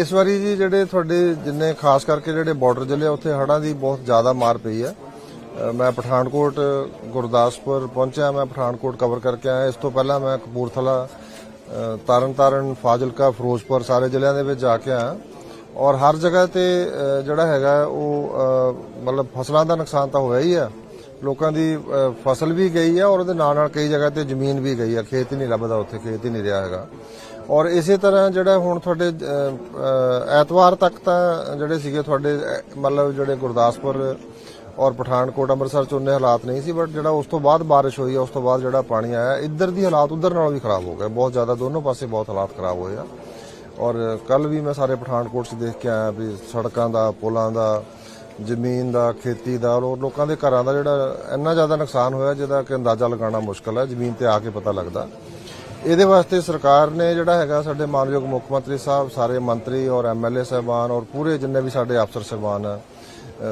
ਇਸ ਵਾਰੀ ਜੀ ਜਿਹੜੇ ਤੁਹਾਡੇ ਜਿੰਨੇ ਖਾਸ ਕਰਕੇ ਜਿਹੜੇ ਬਾਰਡਰ ਜ਼ਿਲ੍ਹੇ ਉੱਥੇ ਹੜ੍ਹਾਂ ਦੀ ਬਹੁਤ ਜ਼ਿਆਦਾ ਮਾਰ ਪਈ ਹੈ ਮੈਂ ਪਠਾਨਕੋਟ ਗੁਰਦਾਸਪੁਰ ਪਹੁੰਚਿਆ ਮੈਂ ਪਠਾਨਕੋਟ ਕਵਰ ਕਰਕੇ ਆਇਆ। ਇਸ ਤੋਂ ਪਹਿਲਾਂ ਮੈਂ ਕਪੂਰਥਲਾ ਅ, ਤਰਨਤਾਰਨ ਫਾਜ਼ਿਲਕਾ ਫਿਰੋਜ਼ਪੁਰ ਸਾਰੇ ਜ਼ਿਲ੍ਹਿਆਂ ਦੇ ਵਿੱਚ ਜਾ ਕੇ ਆਇਆ। ਔਰ ਹਰ ਜਗ੍ਹਾ ਤੇ ਜਿਹੜਾ ਹੈਗਾ ਉਹ ਮਤਲਬ ਫਸਲਾਂ ਦਾ ਨੁਕਸਾਨ ਤਾਂ ਹੋਇਆ ਹੀ ਆ। ਲੋਕਾਂ ਦੀ ਫਸਲ ਵੀ ਗਈ ਆ ਔਰ ਉਹਦੇ ਨਾਲ ਨਾਲ ਕਈ ਜਗ੍ਹਾ ਤੇ ਜ਼ਮੀਨ ਵੀ ਗਈ ਆ। ਖੇਤ ਹੀ ਨਹੀਂ ਲੱਭਦਾ ਉੱਥੇ ਖੇਤ ਹੀ ਨਹੀਂ ਰਿਹਾ ਹੈਗਾ। ਔਰ ਇਸੇ ਤਰ੍ਹਾਂ ਜਿਹੜਾ ਹੁਣ ਤੁਹਾਡੇ ਐਤਵਾਰ ਤੱਕ ਤਾਂ ਜਿਹੜੇ ਸੀਗੇ ਤੁਹਾਡੇ ਮਤਲਬ ਜਿਹੜੇ ਗੁਰਦਾਸਪੁਰ ਔਰ ਪਠਾਨਕੋਟ ਅੰਮ੍ਰਿਤਸਰ ਚ ਉਹਨੇ ਹਾਲਾਤ ਨਹੀਂ ਸੀ ਬਟ ਜਿਹੜਾ ਉਸ ਤੋਂ ਬਾਅਦ ਬਾਰਿਸ਼ ਹੋਈ ਆ, ਉਸ ਤੋਂ ਬਾਅਦ ਜਿਹੜਾ ਪਾਣੀ ਆਇਆ, ਇੱਧਰ ਦੀ ਹਾਲਾਤ ਉੱਧਰ ਨਾਲੋਂ ਵੀ ਖਰਾਬ ਹੋ ਗਏ। ਬਹੁਤ ਜ਼ਿਆਦਾ ਦੋਨੋਂ ਪਾਸੇ ਬਹੁਤ ਹਾਲਾਤ ਖਰਾਬ ਹੋਏ ਆ। ਔਰ ਕੱਲ ਵੀ ਮੈਂ ਸਾਰੇ ਪਠਾਨਕੋਟ 'ਚ ਦੇਖ ਕੇ ਆਇਆ ਵੀ ਸੜਕਾਂ ਦਾ, ਪੁਲਾਂ ਦਾ, ਜ਼ਮੀਨ ਦਾ, ਖੇਤੀ ਦਾ ਔਰ ਲੋਕਾਂ ਦੇ ਘਰਾਂ ਦਾ ਜਿਹੜਾ ਇੰਨਾ ਜ਼ਿਆਦਾ ਨੁਕਸਾਨ ਹੋਇਆ, ਜਿਹਦਾ ਕਿ ਅੰਦਾਜ਼ਾ ਲਗਾਉਣਾ ਮੁਸ਼ਕਲ ਹੈ, ਜ਼ਮੀਨ ਤੇ ਆ ਕੇ ਪਤਾ ਲੱਗਦਾ। ਇਹਦੇ ਵਾਸਤੇ ਸਰਕਾਰ ਨੇ ਜਿਹੜਾ ਹੈਗਾ ਸਾਡੇ ਮਾਨਯੋਗ ਮੁੱਖ ਮੰਤਰੀ ਸਾਹਿਬ ਸਾਰੇ ਮੰਤਰੀ ਔਰ ਐਮਐਲਏ ਸਾਹਿਬਾਨ ਔਰ ਪੂਰੇ ਜਿੰਨੇ ਵੀ ਸਾਡੇ ਅਫਸਰ ਸਾਹਿਬਾਨ ਆ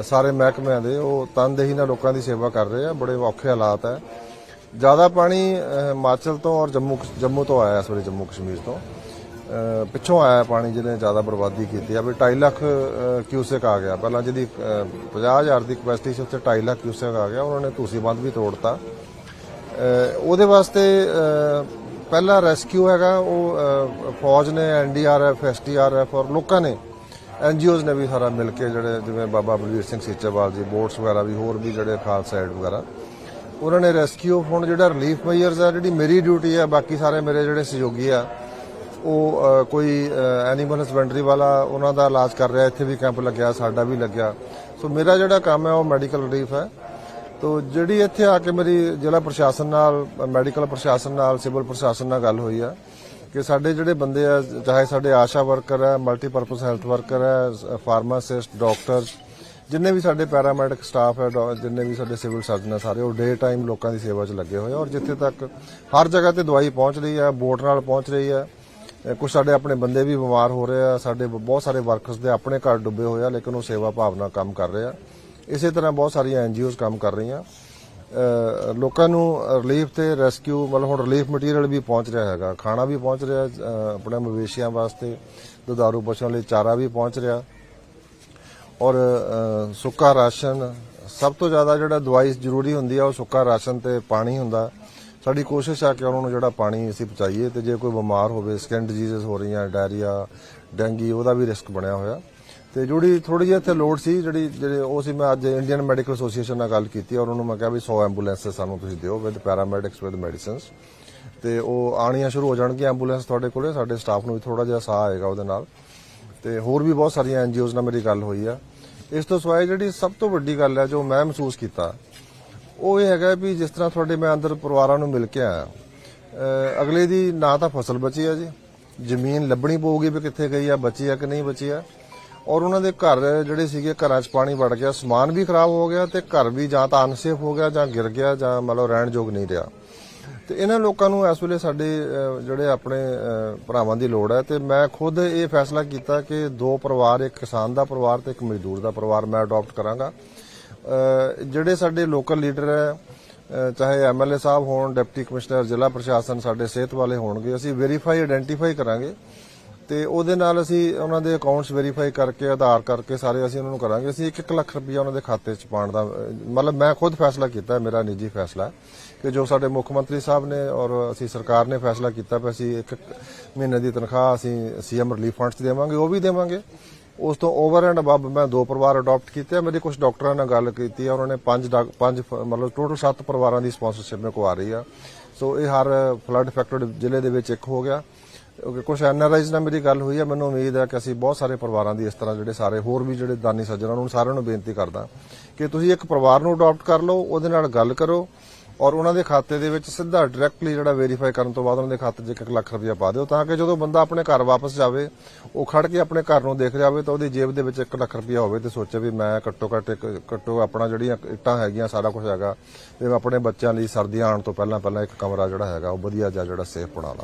ਸਾਰੇ ਮਹਿਕਮਿਆਂ ਦੇ ਉਹ ਤਨਦੇਹੀ ਨਾਲ ਲੋਕਾਂ ਦੀ ਸੇਵਾ ਕਰ ਰਹੇ ਆ ਬੜੇ ਔਖੇ ਹਾਲਾਤ ਹੈ ਜ਼ਿਆਦਾ ਪਾਣੀ ਹਿਮਾਚਲ ਤੋਂ ਔਰ ਜੰਮੂ ਜੰਮੂ ਤੋਂ ਆਇਆ ਇਸ ਵਾਰੀ ਜੰਮੂ ਕਸ਼ਮੀਰ ਤੋਂ। ਪਿੱਛੋਂ ਆਇਆ ਪਾਣੀ ਜਿਹਨੇ ਜ਼ਿਆਦਾ ਬਰਬਾਦੀ ਕੀਤੀ ਆ ਵੀ 2.5 ਲੱਖ ਅ, ਆ ਗਿਆ। ਪਹਿਲਾਂ ਜਿਹਦੀ ਅ, 50000 ਦੀ ਕਪੈਸਿਟੀ ਸੀ ਉੱਥੇ 2.5 ਲੱਖ ਕਿਊਸੈਕ ਆ ਗਿਆ ਉਹਨਾਂ ਨੇ ਤੁਸੀਂ ਬੰਦ ਵੀ ਤੋੜਤਾ। ਅ, ਉਹਦੇ ਵਾਸਤੇ ਪਹਿਲਾ ਰੈਸਕਿਊ ਹੈਗਾ, ਉਹ ਫੌਜ ਨੇ ਐਨਡੀਆਰਐਫ ਐਸਟੀਆਰਐਫ ਔਰ ਲੋਕਾਂ ਨੇ ਐਨਜੀਓਜ਼ ਨੇ ਵੀ ਸਾਰਾ ਮਿਲ ਕੇ ਜਿਹੜੇ ਜਿਵੇਂ ਬਾਬਾ ਬਲਵੀਰ ਸਿੰਘ ਸੀਚੇਵਾਲ ਜੀ ਬੋਟਸ ਵਗੈਰਾ ਵੀ, ਹੋਰ ਵੀ ਜਿਹੜੇ ਖਾਲਸਾ ਏਡ ਵਗੈਰਾ, ਉਹਨਾਂ ਨੇ ਰੈਸਕਿਊ ਹੁਣ ਜਿਹੜਾ ਰਿਲੀਫ ਮੇਜਰਸ ਆ, ਜਿਹੜੀ ਮੇਰੀ ਡਿਊਟੀ ਆ, ਬਾਕੀ ਸਾਰੇ ਮੇਰੇ ਜਿਹੜੇ ਸਹਿਯੋਗੀ ਆ, ਉਹ ਕੋਈ ਐਨੀਮਲ ਹਸਬੈਂਡਰੀ ਵਾਲਾ ਉਹਨਾਂ ਦਾ ਇਲਾਜ ਕਰ ਰਿਹਾ, ਇੱਥੇ ਵੀ ਕੈਂਪ ਲੱਗਿਆ, ਸਾਡਾ ਵੀ ਲੱਗਿਆ। ਸੋ ਮੇਰਾ ਜਿਹੜਾ ਕੰਮ ਹੈ, ਉਹ ਮੈਡੀਕਲ ਰਿਲੀਫ ਹੈ। ਤੋ ਜਿਹੜੀ ਇੱਥੇ ਆ ਕੇ ਮੇਰੀ ਜ਼ਿਲ੍ਹਾ ਪ੍ਰਸ਼ਾਸਨ ਨਾਲ, ਮੈਡੀਕਲ ਪ੍ਰਸ਼ਾਸਨ ਨਾਲ, ਸਿਵਲ ਪ੍ਰਸ਼ਾਸਨ ਨਾਲ ਗੱਲ ਹੋਈ ਆ ਕਿ ਸਾਡੇ ਜਿਹੜੇ ਬੰਦੇ ਆ, ਚਾਹੇ ਸਾਡੇ ਆਸ਼ਾ ਵਰਕਰ ਹੈ ਮਲਟੀਪਰਪਸ ਹੈਲਥ ਵਰਕਰ ਹੈ ਫਾਰਮਾਸਿਸਟ ਡਾਕਟਰਸ ਜਿੰਨੇ ਵੀ ਸਾਡੇ ਪੈਰਾਮੈਡਿਕ ਸਟਾਫ ਹੈ ਡਾ- ਜਿੰਨੇ ਵੀ ਸਾਡੇ ਸਿਵਲ ਸਰਜਨ ਆ ਸਾਰੇ, ਉਹ ਡੇ ਟਾਈਮ ਲੋਕਾਂ ਦੀ ਸੇਵਾ 'ਚ ਲੱਗੇ ਹੋਏ ਆ ਔਰ ਜਿੱਥੇ ਤੱਕ ਹਰ ਜਗ੍ਹਾ ਤੇ ਦਵਾਈ ਪਹੁੰਚ ਰਹੀ ਹੈ ਬੋਟ ਨਾਲ ਪਹੁੰਚ ਰਹੀ ਹੈ ਕੁਝ ਸਾਡੇ ਆਪਣੇ ਬੰਦੇ ਵੀ ਬਿਮਾਰ ਹੋ ਰਹੇ ਆ, ਸਾਡੇ ਬਹੁਤ ਸਾਰੇ ਵਰਕਰਸ ਦੇ ਆਪਣੇ ਘਰ ਡੁੱਬੇ ਹੋਏ ਆ, ਲੇਕਿਨ ਉਹ ਸੇਵਾ ਭਾਵਨਾ ਕੰਮ ਕਰ ਰਹੇ ਆ। ਇਸੇ ਤਰ੍ਹਾਂ ਬਹੁਤ ਸਾਰੀਆਂ ਐਨਜੀਓਜ਼ ਕੰਮ ਕਰ ਰਹੀਆਂ। ਲੋਕਾਂ ਨੂੰ ਰਿਲੀਫ ਤੇ ਰੈਸਕਿਊ ਮਤਲਬ ਹੁਣ ਰਿਲੀਫ ਮਟੀਰੀਅਲ ਵੀ ਪਹੁੰਚ ਰਿਹਾ ਹੈਗਾ। ਖਾਣਾ ਵੀ ਪਹੁੰਚ ਰਿਹਾ ਆਪਣੇ ਮਵੇਸ਼ੀਆਂ ਵਾਸਤੇ, ਦੁਧਾਰੂ ਪਸ਼ੂਆਂ ਲਈ ਚਾਰਾ ਵੀ ਪਹੁੰਚ ਰਿਹਾ। ਔਰ ਸੁੱਕਾ ਰਾਸ਼ਨ, ਸਭ ਤੋਂ ਜ਼ਿਆਦਾ ਜਿਹੜਾ ਦਵਾਈ ਜ਼ਰੂਰੀ ਹੁੰਦੀ ਆ, ਉਹ ਸੁੱਕਾ ਰਾਸ਼ਨ ਤੇ ਪਾਣੀ ਹੁੰਦਾ। ਸਾਡੀ ਕੋਸ਼ਿਸ਼ ਆ ਕਿ ਉਹਨਾਂ ਨੂੰ ਜਿਹੜਾ ਪਾਣੀ ਅਸੀਂ ਪਹੁੰਚਾਈਏ ਤੇ ਜੇ ਕੋਈ ਬਿਮਾਰ ਹੋਵੇ ਸਕਿਨ ਡਿਜ਼ੀਜ਼ਸ ਹੋ ਰਹੀਆਂ ਡਾਇਰੀਆ ਡੈਂਗੀ ਉਹਦਾ ਵੀ ਰਿਸਕ ਬਣਿਆ ਹੋਇਆ। ਤੇ ਜਿਹੜੀ ਥੋੜੀ ਜਿਹੀ ਇੱਥੇ ਲੋਡ ਸੀ, ਜਿਹੜੀ, ਜਿਹੜੇ ਉਹ ਸੀ, ਮੈਂ ਅੱਜ ਇੰਡੀਅਨ ਮੈਡੀਕਲ ਐਸੋਸੀਏਸ਼ਨ ਨਾਲ ਗੱਲ ਕੀਤੀ ਔਰ ਨੂੰ ਮੈਂ ਕਿਹਾ ਵੀ 100 ਐਂਬੂਲੈਂਸਸ ਸਾਨੂੰ ਤੁਸੀਂ ਦਿਓ ਵਿਦ ਪੈਰਾਮੈਡਿਕਸ ਵਿਦ ਮੈਡੀਸਿਨਸ ਤੇ ਉਹ ਆਣੀਆਂ ਸ਼ੁਰੂ ਹੋ ਜਾਣਗੀਆਂ ਐਂਬੂਲੈਂਸ ਤੁਹਾਡੇ ਕੋਲੇ, ਸਾਡੇ ਸਟਾਫ ਨੂੰ ਵੀ ਥੋੜਾ ਜਿਹਾ ਸਾਹ ਆਏਗਾ ਉਹਦੇ ਨਾਲ। ਤੇ ਹੋਰ ਵੀ ਬਹੁਤ ਸਾਰੀਆਂ ਐਨਜੀਓਜ਼ ਨਾਲ ਮੇਰੀ ਗੱਲ ਹੋਈ ਆ। ਇਸ ਤੋਂ ਸਿਵਾਏ ਜਿਹੜੀ ਸਭ ਤੋਂ ਵੱਡੀ ਗੱਲ ਹੈ ਜੋ ਮੈਂ ਮਹਿਸੂਸ ਕੀਤਾ, ਉਹ ਇਹ ਹੈਗਾ ਵੀ ਜਿਸ ਤਰ੍ਹਾਂ ਤੁਹਾਡੇ ਮੈਂ ਅੰਦਰ ਪਰਿਵਾਰਾਂ ਨੂੰ ਮਿਲ ਕੇ ਆਇਆ ਅਗਲੇ ਦੀ ਨਾ ਤਾਂ ਫਸਲ ਬਚੀ ਆ ਜੀ, ਜ਼ਮੀਨ ਲੱਭਣੀ ਪਊਗੀ ਵੀ ਕਿੱਥੇ ਗਈ ਆ, ਬਚੀ ਆ ਕਿ ਨਹੀਂ ਬਚੀ ਆ। ਔਰ ਉਹਨਾਂ ਦੇ ਘਰ ਜਿਹੜੇ ਸੀਗੇ ਘਰਾਂ 'ਚ ਪਾਣੀ ਵੜ ਗਿਆ ਸਮਾਨ ਵੀ ਖਰਾਬ ਹੋ ਗਿਆ ਤੇ ਘਰ ਵੀ ਜਾਂ ਤਾਂ ਅਨਸੇਫ ਹੋ ਗਿਆ ਜਾਂ ਗਿਰ ਗਿਆ ਜਾਂ ਮਤਲਬ ਰਹਿਣ ਯੋਗ ਨਹੀਂ ਰਿਹਾ। ਤੇ ਇਹਨਾਂ ਲੋਕਾਂ ਨੂੰ ਇਸ ਵੇਲੇ ਸਾਡੇ ਜਿਹੜੇ ਆਪਣੇ ਭਰਾਵਾਂ ਦੀ ਲੋੜ ਹੈ ਤੇ ਮੈਂ ਖੁਦ ਇਹ ਫੈਸਲਾ ਕੀਤਾ ਕਿ ਦੋ ਪਰਿਵਾਰ ਇੱਕ ਕਿਸਾਨ ਦਾ ਪਰਿਵਾਰ ਤੇ ਇੱਕ ਮਜ਼ਦੂਰ ਦਾ ਪਰਿਵਾਰ ਮੈਂ ਅਡਾਪਟ ਕਰਾਂਗਾ। ਜਿਹੜੇ ਸਾਡੇ ਲੋਕਲ ਲੀਡਰ ਹੈ ਅਹ, ਚਾਹੇ ਐਮਐਲਏ ਸਾਹਿਬ ਹੋਣ ਡਿਪਟੀ ਕਮਿਸ਼ਨਰ ਜ਼ਿਲ੍ਹਾ ਪ੍ਰਸ਼ਾਸਨ ਸਾਡੇ ਸਿਹਤ ਵਾਲੇ ਹੋਣਗੇ ਅਸੀਂ ਵੈਰੀਫਾਈ ਆਇਡੈਂਟੀਫਾਈ ਕਰਾਂਗੇ। ਤੇ ਉਹਦੇ ਨਾਲ ਅਸੀਂ ਉਹਨਾਂ ਦੇ ਅਕਾਊਂਟਸ ਵੈਰੀਫਾਈ ਕਰਕੇ ਆਧਾਰ ਕਰਕੇ ਸਾਰੇ ਅਸੀਂ ਉਹਨਾਂ ਨੂੰ ਕਰਾਂਗੇ। ਅਸੀਂ 1-1 ਲੱਖ ਰੁਪਈਆ ਉਹਨਾਂ ਦੇ ਖਾਤੇ 'ਚ ਪਾਉਣ ਦਾ ਮਤਲਬ ਮੈਂ ਖੁਦ ਫੈਸਲਾ ਕੀਤਾ ਹੈ, ਮੇਰਾ ਨਿੱਜੀ ਫੈਸਲਾ ਹੈ ਕਿ ਜੋ ਸਾਡੇ ਮੁੱਖ ਮੰਤਰੀ ਸਾਹਿਬ ਨੇ ਔਰ ਅਸੀਂ ਸਰਕਾਰ ਨੇ ਫੈਸਲਾ ਕੀਤਾ ਵੀ ਅਸੀਂ ਇੱਕ ਮਹੀਨੇ ਦੀ ਤਨਖਾਹ ਅਸੀਂ ਸੀਐਮ ਰਿਲੀਫ ਫੰਡ 'ਚ ਦੇਵਾਂਗੇ ਉਹ ਵੀ ਦੇਵਾਂਗੇ। ਉਸ ਤੋਂ ਓਵਰ ਐਂਡ ਅਬਵ ਮੈਂ ਦੋ ਪਰਿਵਾਰ ਅਡਾਪਟ ਕੀਤੇ ਆ ਮੇਰੇ ਕੁਝ ਡਾਕਟਰਾਂ ਨਾਲ ਗੱਲ ਕੀਤੀ ਆ ਉਹਨਾਂ ਨੇ ਪੰਜ ਡਾਕ- ਪੰਜ ਮਤਲਬ ਟੋਟਲ 7 ਪਰਿਵਾਰਾਂ ਦੀ ਸਪਾਂਸਰਸ਼ਿਪ ਮੇਰੇ ਕੋ ਆ ਰਹੀ ਆ। ਸੋ ਇਹ ਹਰ ਫਲੱਡ ਅਫੈਕਟਡ ਜ਼ਿਲ੍ਹੇ ਦੇ ਵਿੱਚ ਇੱਕ ਹੋ ਗਿਆ। ਕੁਝ ਐਨਆਰਆਈਜ਼ ਨਾਲ ਮੇਰੀ ਗੱਲ ਹੋਈ ਹੈ ਮੈਨੂੰ ਉਮੀਦ ਹੈ ਕਿ ਅਸੀਂ ਬਹੁਤ ਸਾਰੇ ਪਰਿਵਾਰਾਂ ਦੀ ਇਸ ਤਰ੍ਹਾਂ ਜਿਹੜੇ ਸਾਰੇ ਹੋਰ ਵੀ ਜਿਹੜੇ ਦਾਨੀ ਸੱਜਣਾਂ ਨੂੰ ਸਾਰਿਆਂ ਨੂੰ ਬੇਨਤੀ ਕਰਦਾ ਕਿ ਤੁਸੀਂ ਇੱਕ ਪਰਿਵਾਰ ਨੂੰ ਅਡਾਪਟ ਕਰ ਲਓ, ਉਹਦੇ ਨਾਲ ਗੱਲ ਕਰੋ ਔਰ ਉਹਨਾਂ ਦੇ ਖਾਤੇ ਦੇ ਵਿੱਚ ਸਿੱਧਾ ਡਾਇਰੈਕਟਲੀ ਜਿਹੜਾ ਵੈਰੀਫਾਈ ਕਰਨ ਤੋਂ ਬਾਅਦ ਉਹਨਾਂ ਦੇ ਖਾਤੇ 'ਚ 1 ਲੱਖ ਰੁਪਇਆ ਪਾ ਦਿਓ ਤਾਂ ਕਿ ਜਦੋਂ ਬੰਦਾ ਆਪਣੇ ਘਰ ਵਾਪਸ ਜਾਵੇ, ਉਹ ਖੜ ਕੇ ਆਪਣੇ ਘਰ ਨੂੰ ਦੇਖ ਜਾਵੇ ਤਾਂ ਉਹਦੀ ਜੇਬ ਦੇ ਵਿੱਚ 1 ਲੱਖ ਰੁਪਇਆ ਹੋਵੇ ਤੇ ਸੋਚੇ ਵੀ ਮੈਂ ਘੱਟੋ ਘੱਟ ਇੱਕ, ਘੱਟੋ ਆਪਣਾ ਜਿਹੜੀਆਂ ਇੱਟਾਂ ਹੈਗੀਆਂ ਸਾਰਾ ਕੁਝ ਹੈਗਾ ਤੇ ਮੈਂ ਆਪਣੇ ਬੱਚਿਆਂ ਲਈ ਸਰਦੀਆਂ ਆਉਣ ਤੋਂ ਪਹਿਲਾਂ ਪਹਿਲਾਂ ਇੱਕ ਕਮਰਾ ਜਿਹੜਾ ਹੈਗਾ ਉਹ ਵਧੀਆ ਜਿਹਾ ਜਿਹੜਾ ਸੇਫ ਬਣਾ ਲਾਂ।